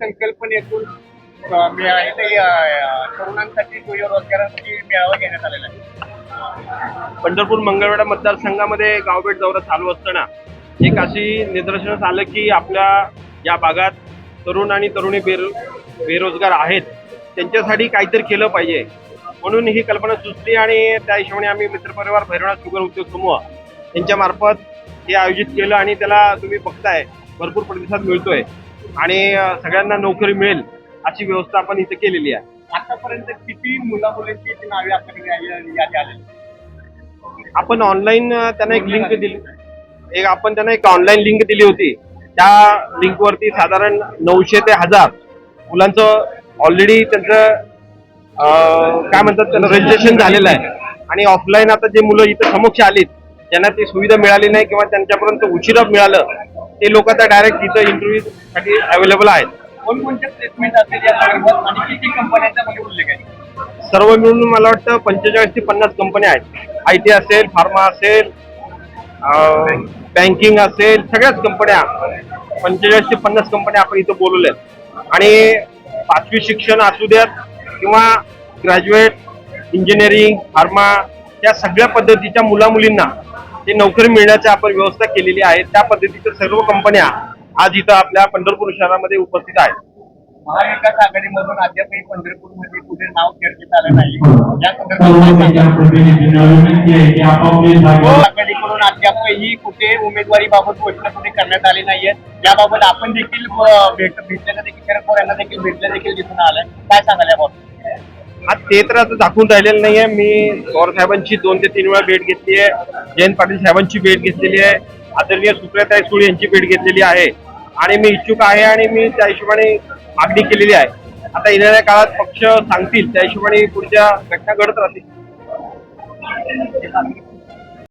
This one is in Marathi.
संकल्पनेतून तरुणांसाठी रोजगारासाठी मेळावा घेण्यात आलेला आहे. पंढरपूर मंगळवेढा मतदारसंघामध्ये गावभेट दौरा चालू असताना एक अशी निदर्शनास आलं की आपल्या या भागात तरुण आणि तरुणी बेरो बेरोजगार आहेत. त्यांच्यासाठी काहीतरी केलं पाहिजे. म्हणून ही कल्पना सुचली आणि त्या हिशोबाने आम्ही मित्रपरिवार भैरवनाथ शुगर उद्योग समूह यांच्यामार्फत हे आयोजित केलं आणि त्याला तुम्ही बघताय. भरपूर प्रतिसाद मिळतोय. आणि सगळ्यांना नोकरी मिळेल अशी व्यवस्था आपण इथे केलेली आहे. आतापर्यंत किती मुला मुलींची नावे आपल्याकडे आपण ऑनलाईन त्यांना एक लिंक दिली. एक आपण त्यांना एक ऑनलाईन लिंक दिली होती. त्या लिंक वरती साधारण नऊशे ते हजार मुलांचं ऑलरेडी त्यांचं काय म्हणतात त्याला रजिस्ट्रेशन झालेलं आहे. आणि ऑफलाईन आता जे मुलं इथं समक्ष आलीत ज्यांना ती सुविधा मिळाली नाही किंवा त्यांच्यापर्यंत उशिरा मिळालं ते लोक आता डायरेक्ट इथं इंटरव्ह्यू साठी अवेलेबल आहेत. कोणकोणते प्लेसमेंट असेल या संदर्भात आणि किती कंपन्यांचा मध्ये उल्लेख आहे सर्व मिळून मला वाटतं पंचेचाळीस ते पन्नास कंपन्या आहेत. आय टी असेल फार्मा असेल बँकिंग असेल सगळ्याच कंपन्या पंचेचाळीस ते पन्नास कंपन्या आपण इथं बोलवल्या आहेत. आणि पाचवी शिक्षण असू द्यात किंवा ग्रॅज्युएट इंजिनिअरिंग फार्मा या सगळ्या पद्धतीच्या मुला ते नोकरी मिळण्याची आपण व्यवस्था केलेली आहे त्या पद्धतीच्या सर्व कंपन्या आज इथं आपल्या पंढरपूर शहरामध्ये उपस्थित आहेत. महाविकास आघाडीमधून अद्यापही पंढरपूरमध्ये कुठे नाव चर्चेत आलं नाही. या संदर्भात जागा आघाडीकडून अद्यापही कुठे उमेदवारीबाबत घोषणा कुठे करण्यात आली नाहीये याबाबत आपण देखील भेट भेटलेलं देखील शरद पवार यांना देखील भेटलं देखील दिसून आलंय. काय सांगाल याबाबत? ते तर आता दाखवून राहिलेलं नाही आहे मी पवार साहेबांची दोन ते तीन वेळा भेट घेतली आहे. जयंत पाटील साहेबांची भेट घेतलेली आहे. आदरणीय सुप्रियाताई सुळे यांची भेट घेतलेली आहे. आणि मी इच्छुक आहे आणि मी त्या हिशोबाने मागणी केलेली आहे. आता येणाऱ्या काळात पक्ष सांगतील. त्या हिशोबाने पुढच्या घटना घडत राहतील.